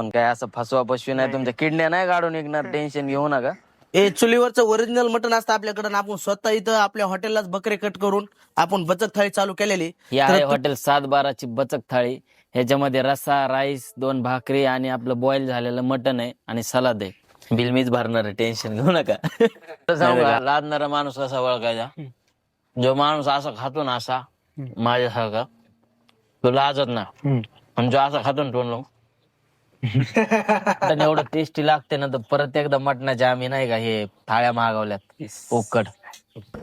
आपण काय असं फसवा पशवी नाही तुमच्या किडण्या नाही काढून निघणार टेन्शन घेऊ नका. हे चुलीवरचं ओरिजिनल मटन असतं आपल्याकडे आपण स्वतः इथं आपल्या हॉटेललाच बकरे कट करून आपण बचत थाळी चालू केलेली. ही आहे हॉटेल सात बाराची बचक थाळी. ह्याच्यामध्ये रस्सा राईस दोन भाकरी आणि आपलं बॉईल झालेलं मटन आहे आणि सलाद आहे. बिल मीच भरणार आहे टेन्शन घेऊ नका. तर सांगू का, लादणारा माणूस कसा ओळखायचा? जो माणूस असा खातो ना असा माझ्यासारखा तो लाजत ना आणि जो असा खातो ना लावून, मटण एवढं टेस्टी लागते ना तर परत एकदा मटणाच्या आम्ही नाही का हे थाळ्या मागवल्यात. उकड.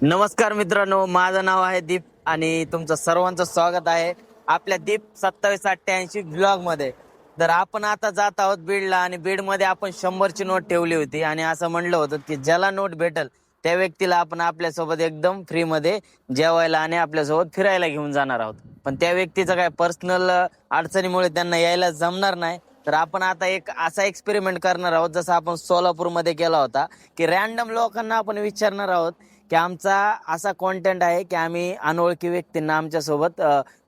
नमस्कार मित्रांनो माझं नाव आहे दीप आणि तुमचं सर्वांचं स्वागत आहे आपल्या दीप सत्तावीस अठ्ठ्याऐंशी ब्लॉगमध्ये. तर आपण आता जात आहोत बीडला आणि बीडमध्ये आपण शंभरची नोट ठेवली होती आणि असं म्हणलं होतं की ज्याला नोट भेटल त्या व्यक्तीला आपण आपल्यासोबत एकदम फ्री मध्ये जेवायला आणि आपल्यासोबत फिरायला घेऊन जाणार आहोत. पण त्या व्यक्तीचं काय पर्सनल अडचणीमुळे त्यांना यायला जमणार नाही. तर आपण आता एक असा एक्सपेरिमेंट करणार आहोत जसं आपण सोलापूरमध्ये केला होता की रॅन्डम लोकांना आपण विचारणार आहोत की आमचा असा कॉन्टेंट आहे की आम्ही अनोळखी व्यक्तींना आमच्यासोबत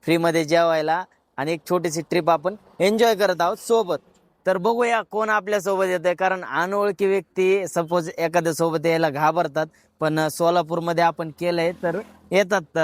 फ्रीमध्ये जेवायला आणि एक छोटीशी ट्रिप आपण एन्जॉय करत आहोत सोबत. तर बघूया कोण आपल्यासोबत येतंय. कारण अनोळखी व्यक्ती सपोज एखाद्या सोबत यायला घाबरतात. पण सोलापूरमध्ये आपण केलंय तर येतात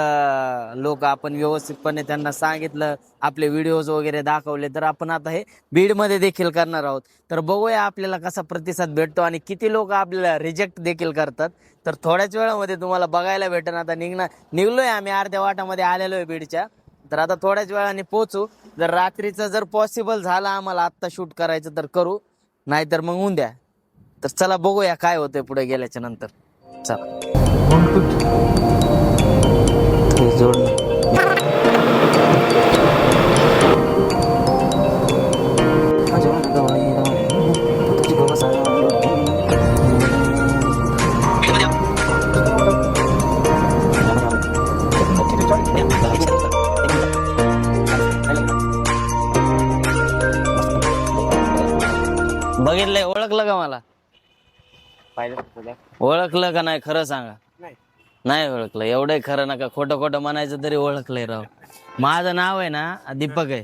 लोक. आपण व्यवस्थितपणे त्यांना सांगितलं आपले व्हिडिओज वगैरे दाखवले. तर आपण आता हे बीडमध्ये देखील करणार आहोत. तर बघूया आपल्याला कसा प्रतिसाद भेटतो आणि किती लोक आपल्याला रिजेक्ट देखील करतात. तर थोड्याच वेळामध्ये तुम्हाला बघायला भेटेन आता निघणार निघलोय आम्ही अर्ध्या वाटामध्ये आलेलो आहे बीडच्या. तर आता थोड्याच वेळाने पोहोचू. जर रात्रीचं जर पॉसिबल झालं आम्हाला आत्ता शूट करायचं तर करू. नाहीतर मग उद्या तर चला बघूया काय होतंय पुढे गेल्याच्यानंतर. चला. जोड ओळखलं का नाही खरं सांगा? नाही. ओळखलं. एवढं खरं नका. खोटं खोटं म्हणायचं तरी ओळखलंय राव. माझं नाव आहे ना दीपक आहे.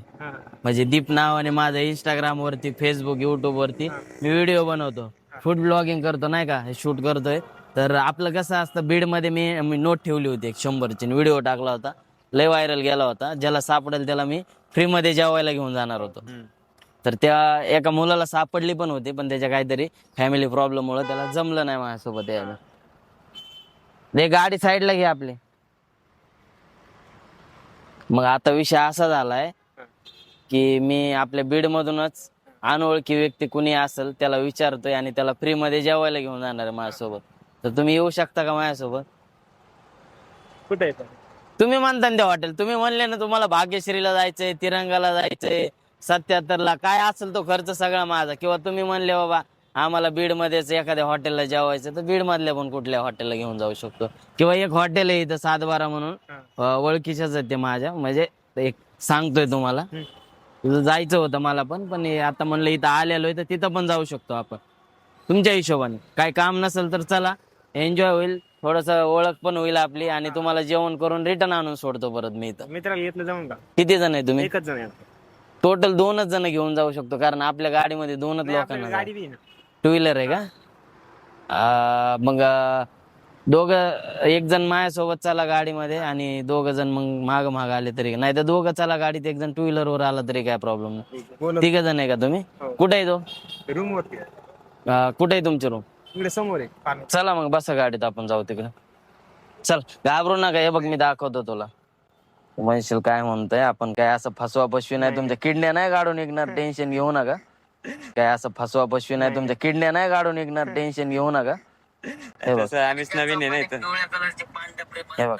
म्हणजे दीप नाव आणि माझं इंस्टाग्राम वरती फेसबुक युट्यूब वरती मी व्हिडिओ बनवतो. फूड ब्लॉगिंग करतो नाही का? शूट करतोय. तर आपलं कसं असतं बीडमध्ये मी मी नोट ठेवली होती एक शंभरची व्हिडिओ टाकला होता. लय व्हायरल गेला होता. ज्याला सापडेल त्याला मी फ्री मध्ये जेवायला घेऊन जाणार होतो. तर त्या एका मुलाला सापडली पण होती पण त्याच्या काहीतरी फॅमिली प्रॉब्लेम मुळे त्याला जमलं नाही माझ्यासोबत यायला. ते गाडी साईडला घे आपली. मग आता विषय असा झालाय की मी आपल्या बीड मधूनच अनोळखी व्यक्ती कुणी असेल त्याला विचारतोय आणि त्याला फ्री मध्ये जेवायला घेऊन जाणार आहे माझ्यासोबत. तर तुम्ही येऊ शकता का माझ्यासोबत? कुठे तुम्ही म्हणता ना त्या हॉटेल तुम्ही म्हणले ना तुम्हाला भाग्यश्रीला जायचंय तिरंगाला जायचंय सत्याहत्तरला काय असेल तो खर्च सगळा माझा. किंवा तुम्ही म्हणले बाबा आम्हाला बीड मध्येच एखाद्या हॉटेलला जेवायचं तर बीड मधल्या पण कुठल्या हॉटेलला घेऊन जाऊ शकतो. किंवा एक हॉटेल आहे इथं सातबारा म्हणून. ओळखीच्याच आहेत ते माझ्या. म्हणजे एक सांगतोय तुम्हाला. जायचं होतं मला पण पण आता म्हणलं इथं आलेलो आहे तर तिथं पण जाऊ शकतो आपण. तुमच्या हिशोबाने. काय काम नसेल तर चला. एन्जॉय होईल. थोडस ओळख पण होईल आपली. आणि तुम्हाला जेवण करून रिटर्न आणून सोडतो परत मी इथं. मित्राला येतलं जाऊन का? किती जण आहे तुम्ही? एकच जण टोटल दोनच जण घेऊन जाऊ शकतो कारण आपल्या गाडीमध्ये दोनच लोकांना गाडी बी ना. टू व्हीलर आहे का? आ, मग दोघ एक जण माझ्यासोबत चला गाडीमध्ये आणि दोघ जण मग माग माग आले तरी. नाही तर दोघं चला गाडीत एक जण टू व्हीलर वर आला तरी काय प्रॉब्लेम नाही. तिघ जण आहे का तुम्ही? हो. कुठे आहे तो? रूम वरती आ, कुठे आहे तुमची रूम इकडे समोर आहे. पाणी चला मग बसा गाडीत आपण जाऊ तिकडे. चल घाबरू नका हे बघ मी दाखवतो तुला. म्हणशील काय म्हणतोय? आपण काय असं फसवा पशवी नाही तुमच्या किडण्या नाही काढून निघणार टेन्शन घेऊ नका. काय असं फसवा पशवी नाही. तुमच्या किडण्या नाही काढून निघणार टेन्शन घेऊ नका. हे बघ. आम्हीच नवीन आहे नाही हे बघ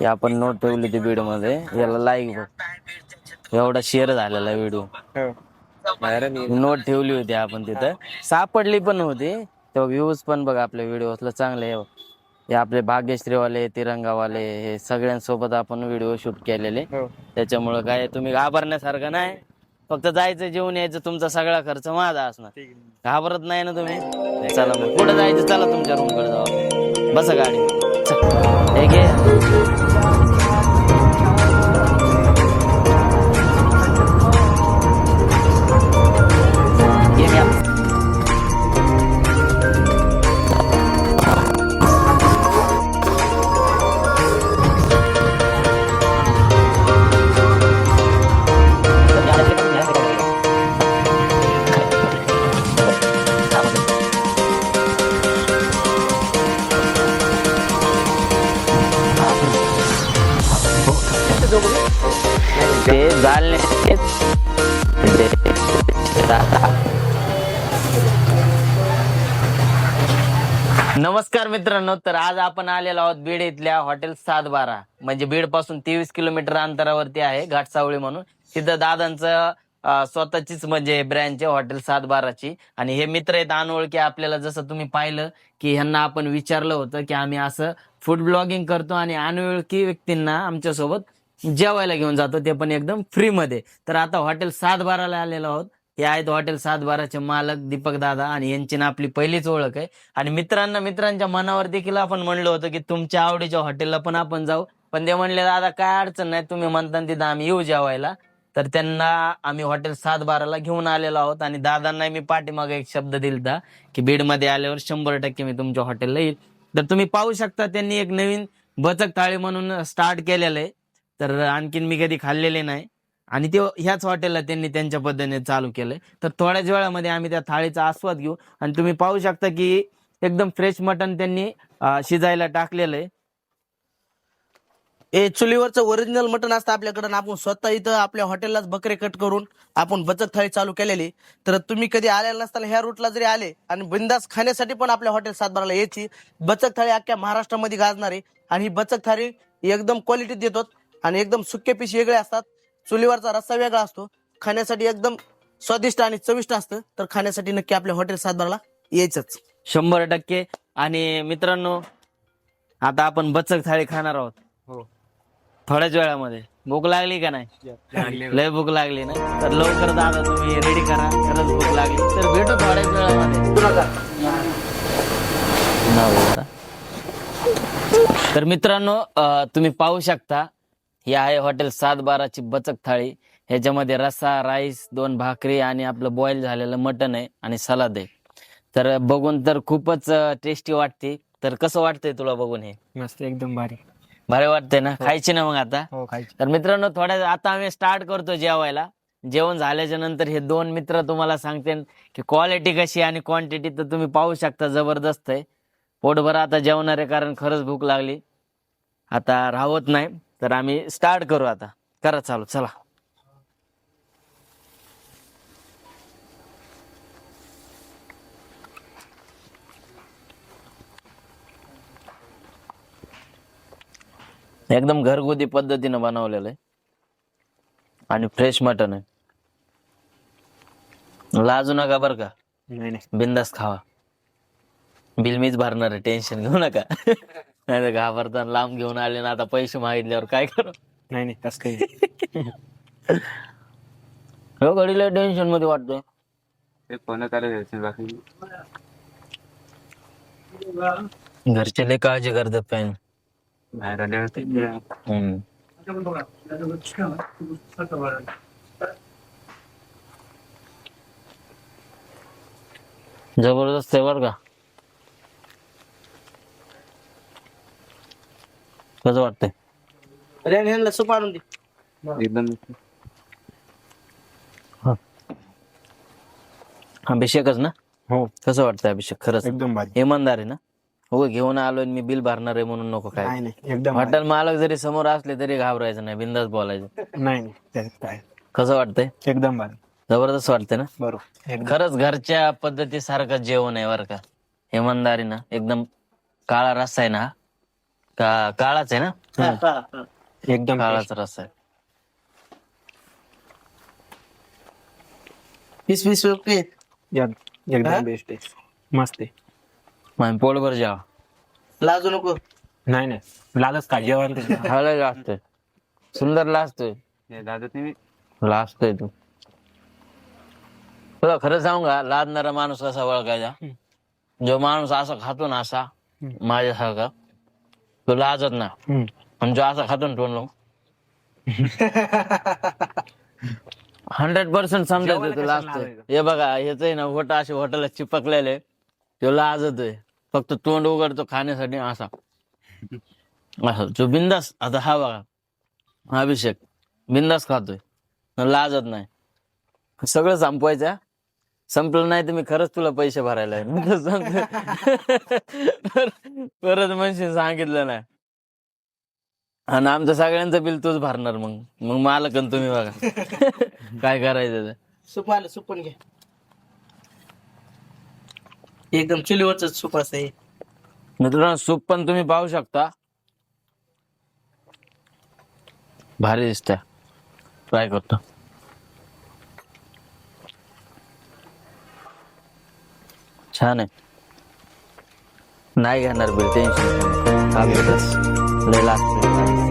हे आपण नोट ठेवली ती बीडमध्ये. याला लाईक बघ. एवढा शेअर झालेला व्हिडिओ नोट ठेवली होती आपण तिथं. सापडली पण होती. तेव्हा व्ह्यूज पण बघ आपल्या व्हिडिओला चांगले आहे. बघ. हे आपले भाग्यश्रीवाले तिरंगावाले हे सगळ्यांसोबत आपण व्हिडिओ शूट केलेले. हो. त्याच्यामुळं काय तुम्ही घाबरण्यासारखं नाही. फक्त जायचं जेवून यायचं तुमचा सगळा खर्च माझा असणार. ठीक आहे. घाबरत नाही ना तुम्ही? चला मग कुठं जायचं चला तुमच्या रूमकडे जाऊ. बसा गाडी. चल. हे घे. नमस्कार मित्रांनो तर आज आपण आलेलो आहोत बीड इथल्या हॉटेल सात बारा म्हणजे बीडपासून तेवीस किलोमीटर अंतरावरती आहे घाटसावळी म्हणून. तिथं दादांचं अं, स्वतःचीच म्हणजे ब्रँच आहे हॉटेल सात बाराची आणि हे मित्र आहेत अनोळखी आपल्याला जसं तुम्ही पाहिलं की ह्यांना आपण विचारलं होतं की आम्ही असं फूड ब्लॉगिंग करतो आणि अनोळखी व्यक्तींना आमच्यासोबत जेवायला घेऊन जातो ते पण एकदम फ्री मध्ये. तर आता हॉटेल सात बाराला आलेलो आहोत. हे आहेत हॉटेल सात बाराचे मालक दीपक दादा आणि यांची ना आपली पहिलीच ओळख आहे. आणि मित्रांना मित्रांच्या मनावर देखील आपण म्हणलं होतं की तुमच्या आवडीच्या हॉटेलला पण आपण जाऊ. पण ते म्हणले दादा काय अडचण नाही तुम्ही म्हणता तिथं आम्ही येऊ जेवायला. तर त्यांना आम्ही हॉटेल सात बाराला घेऊन आलेलो आहोत आणि दादांना मी पाठीमागे एक शब्द दिलता की बीडमध्ये आल्यावर शंभर टक्के मी तुमच्या हॉटेलला येईल. तर तुम्ही पाहू शकता त्यांनी एक नवीन बचक थाळी म्हणून स्टार्ट केलेलं आहे. तर आणखीन मी कधी खाल्लेले नाही. आणि ते ह्याच हॉटेलला त्यांनी त्यांच्या पद्धतीने चालू केलंय. तर थोड्याच वेळामध्ये आम्ही त्या थाळीचा आस्वाद घेऊ. आणि तुम्ही पाहू शकता की एकदम फ्रेश मटन त्यांनी शिजायला टाकलेलं आहे. हे चुलीवरचं ओरिजिनल मटण असतं आपल्याकडं आपण स्वतः इथं आपल्या हॉटेललाच बकरे कट करून आपण बचत थाळी चालू केलेली. तर तुम्ही कधी आलेला नसताना ह्या रूटला जरी आले आणि बिंदास खाण्यासाठी पण आपल्या हॉटेल सातबाराला यायची. बचत थाळी अख्ख्या महाराष्ट्रामध्ये गाजणार आहे आणि ही बचत थाळी एकदम क्वालिटी देतो आणि एकदम सुके पिशी वेगळे असतात. चुलीवरचा रस्सा वेगळा असतो. खाण्यासाठी एकदम स्वादिष्ट आणि चविष्ट असतं. तर खाण्यासाठी नक्की आपल्या हॉटेल सातबाराला यायचंच. शंभर टक्के. आणि मित्रांनो आता आपण बचक थाळी खाणार आहोत. हो. थोड्याच वेळामध्ये. भूक लागली का नाही? लागले लय भूक लागली ना? तर लवकर दादा तुम्ही रेडी करा. खरंच भूक लागली. तर भेटू थोड्याच वेळामध्ये. बोलता. तर मित्रांनो अं, तुम्ही पाहू शकता ही आहे हॉटेल सात बाराची बचक थाळी. ह्याच्यामध्ये रस्सा राईस दोन भाकरी आणि आपलं बॉईल झालेलं मटन आहे आणि सलाद आहे. तर बघून तर खूपच टेस्टी वाटते. तर कसं वाटतंय तुला बघून हे? मस्त एकदम भारी. भारी वाटतंय ना? खायची ना मग आता? हो खायची. तर मित्रांनो थोड्या आता आम्ही स्टार्ट करतो जेवायला. जेवण झाल्याच्यानंतर हे दोन मित्र तुम्हाला सांगते की क्वालिटी कशी आणि क्वांटिटी तर तुम्ही पाहू शकता जबरदस्त आहे. पोटभर आता जेवणार आहे कारण खरंच भूक लागली. आता राहत नाही. तर आम्ही स्टार्ट करू आता. करा चालू चला. एकदम घरगुती पद्धतीनं बनवलेलं आहे. आणि फ्रेश मटन आहे. लाजू नका बर का. नाही नाही. बिंदास खावा. बिल मीच भरणार आहे टेन्शन घेऊ नका. नाही तर घाबरताना लांब घेऊन आले ना आता पैसे मागितल्यावर काय करू? नाही नाही तसं काही हो घडीला टेन्शनमध्ये वाटतोय. ते फोन करायचं बाकी घरचे लय काळजी करतात काय बाहेर आल्यावर ते हम्म. जबरदस्त आहे बर का. कसं वाटतंय? रेन ह्यांना सूप आणून दे. एकदम अभिषेकच ना? हो. कसं वाटतंय अभिषेक? खरंच. एकदम भारी. इमानदार आहे ना? हो घेऊन आलोय आणि मी बिल भरणार आहे म्हणून नको काय? नाही नाही. एकदम भारी. हॉटेल मालक जरी समोर असले तरी घाबरायचं नाही बिंदास बोलायचं. नाही नाही. त्यात काय? कसं वाटतंय? एकदम भारी. जबरदस्त वाटतंय ना? बरोबर. एकदम. खरंच घरच्या पद्धतीसारखं जेवण आहे बरं का. इमानदारी ना? एकदम काळा रस्सा आहे ना हा? का काळाच आहे ना? एकदम काळाचा रस्सा आहे. वीस वीस रुपये. एक-? एकदम बेस्ट आहे. मस्त आहे. मग पोटभर जेवा. लाजू नको. नाही नाही. लालच का? जेवण हळद लागतोय सुंदर लाजतोय. दादा तुम्ही लाजतोय तू. तुला खरं सांगू का लाजणारा माणूस कसा ओळखायचा? जो माणूस असा खातो ना असा माझ्यासारखा. तो लाजत ना हम्म. आणि जो असा खातो ना तोंड हंड्रेड पर्सेंट समजायचं तो कशाला लाजतोय लाजायचं? हे बघा हेच आहे ना होट असे हॉटेलला चिपकलेले तो लाजतोय फक्त तोंड उघडतो खाण्यासाठी असा. असं जो बिंदास आता हा बघा अभिषेक बिंदास खातोय. लाजत नाही. सगळं संपवायचं. संपलं नाही तर मी खरंच तुला पैसे भरायला सांगतो. परत म्हणशील सांगितलं नाही. आणि आमचं सगळ्यांचं बिल तूच भरणार मग. मग मला कन तुम्ही बघा. काय करायचं. सूप आलं सूप पण घे. एकदम चुलीवरच सूप असं मित्रांनो सूप पण तुम्ही पाहू शकता. भारी दिसतंय. ट्राय करतो. छान आहे. नाही घेणार बिल टेन्शन लय लागतं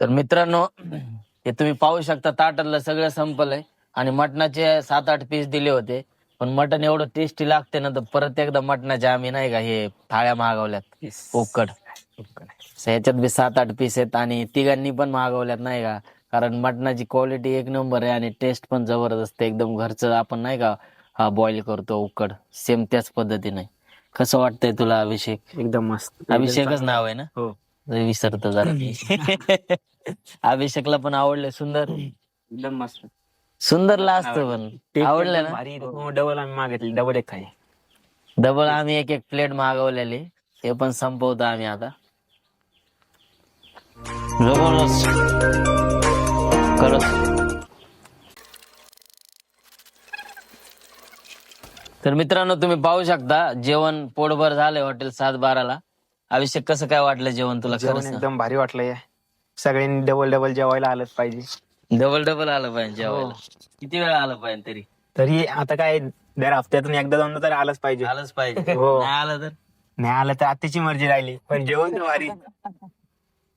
तर मित्रांनो हे तुम्ही पाहू शकता ताटातलं सगळं संपलंय. आणि मटणाचे सात आठ पीस दिले होते. पण मटण एवढं टेस्टी लागते ना तर परत एकदा मटणाचे आम्ही नाही का हे थाळ्या मागवल्यात. उकड. ह्याच्यात बी सात आठ पीस आहेत आणि तिघांनी पण मागवल्यात नाही का. कारण मटणाची क्वालिटी एक नंबर आहे आणि टेस्ट पण जबरदस्त आहे. एकदम घरचं आपण नाही का हा बॉईल करतो उकड. सेम त्याच पद्धतीने. कसं वाटतंय तुला अभिषेक? एकदम मस्त. अभिषेकच नाव आहे ना? हो. विसरतो जरा मी. अभिषेकला पण आवडले सुंदर? एकदम मस्त. सुंदरला असतं पण. आवडलं ना? डबल आम्ही मागितले. डबल एक खाई डबल आम्ही एक एक प्लेट मागवलेली. ते पण संपवतो आम्ही आता. जबरदस्त. खरंच. तर मित्रांनो तुम्ही पाहू शकता जेवण पोटभर झालंय हॉटेल सात बाराला अभिषेक कसं काय वाटलं जेवण तुला? जेवण खरंच एकदम भारी वाटलंय. सगळ्यांनी डबल डबल जेवायला आलंच पाहिजे. डबल डबल आलं पाहिजे जेवायला. किती वेळा आलं पाहिजे तरी? तरी आता काय दर हफ्त्यातून एकदा दोनदा तरी आलंच पाहिजे. आलंच पाहिजे. हो. नाही आलं तर? नाही आलं तर आत्याची मर्जी राहिली. पण जेवण तर भारी.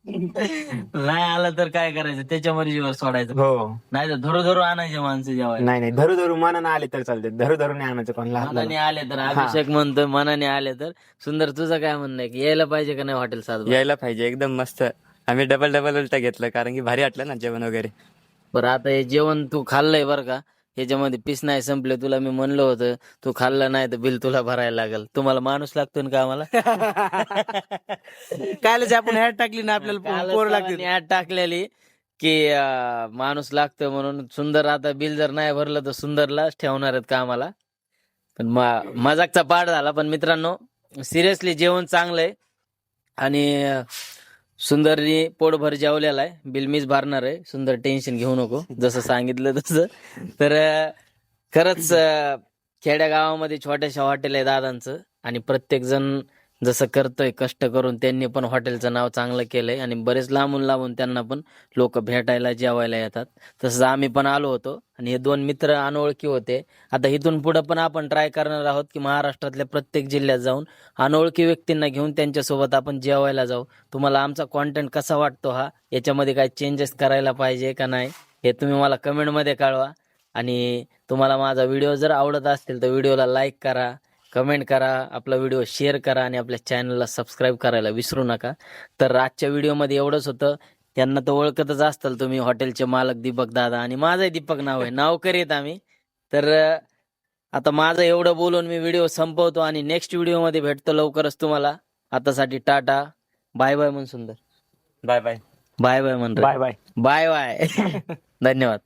नाही आलं तर काय करायचं? त्याच्या मर्जीवर सोडायचं. हो. नाही तर धरू धरू आणायचे माणसं जेवायला. नाही नाही. धरू धरू मनानं आले तर चालते धरू धरू नाही आणायचं कोणाला. मनाने. आले तर अभिषेक म्हणतोय मनाने आले तर. सुंदर तुझं काय म्हणणं आहे? की यायला पाहिजे का नाही हॉटेल सात यायला पाहिजे. एकदम मस्त. आम्ही डबल डबल उलटा घेतलं कारण की भारी वाटलं ना जेवण वगैरे. बरं आता हे जेवण तू खाल्लंय बरं का? ह्याच्यामध्ये पीस नाही संपले तुला मी म्हणलं होतं तू खाल्लं नाही तर बिल तुला भरायला लागेल. तुम्हाला माणूस लागतो ना का आम्हाला? कालच आपण हॅट टाकली ना आपल्याला पोर लागते ऍड टाकलेली की अं, माणूस लागतो म्हणून सुंदर आता बिल जर नाही भरलं तर सुंदरलाच ठेवणार आहेत कामाला पण मा- मजाकचा पाठ झाला. पण मित्रांनो सिरियसली जेवण चांगलं आहे आणि अं, सुंदरनी पोटभर जेवलेला आहे. बिल मीच भरणार आहे. सुंदर टेन्शन घेऊ नको. जसं सांगितलं तसं. तर खरंच खेड्या गावामध्ये छोट्याशा हॉटेल आहे दादांचं. आणि प्रत्येक जण जसं करतोय कष्ट करून त्यांनी पण हॉटेलचं नाव चांगलं केलंय आणि बरेच लांबून लांबून त्यांना पण लोक भेटायला जेवायला येतात. तसंच आम्ही पण आलो होतो आणि हे दोन मित्र अनोळखी होते. आता इथून पुढं पण आपण ट्राय करणार आहोत की महाराष्ट्रातल्या प्रत्येक जिल्ह्यात जाऊन अनोळखी व्यक्तींना घेऊन त्यांच्यासोबत आपण जेवायला जाऊ. तुम्हाला आमचा कॉन्टेंट कसा वाटतो हा? याच्यामध्ये काय चेंजेस करायला पाहिजे का नाही? हे तुम्ही मला कमेंटमध्ये कळवा. आणि तुम्हाला माझा व्हिडिओ जर आवडत असतील तर व्हिडिओला लाईक करा. कमेंट करा आपला व्हिडिओ शेअर करा आणि आपल्या चॅनलला सबस्क्राईब करायला विसरू नका. तर आजच्या व्हिडिओमध्ये एवढंच होतं. त्यांना तर ओळखतच असताल तुम्ही हॉटेलचे मालक दीपक दादा आणि माझंही दीपक नाव आहे. नाव करीत आम्ही. तर आता माझं एवढं बोलून मी व्हिडिओ संपवतो आणि नेक्स्ट व्हिडिओमध्ये भेटतो लवकरच तुम्हाला. आतासाठी टाटा. बाय बाय म्हण सुंदर. Bye bye. बाय बाय म्हण बाय बाय. Bye bye. धन्यवाद.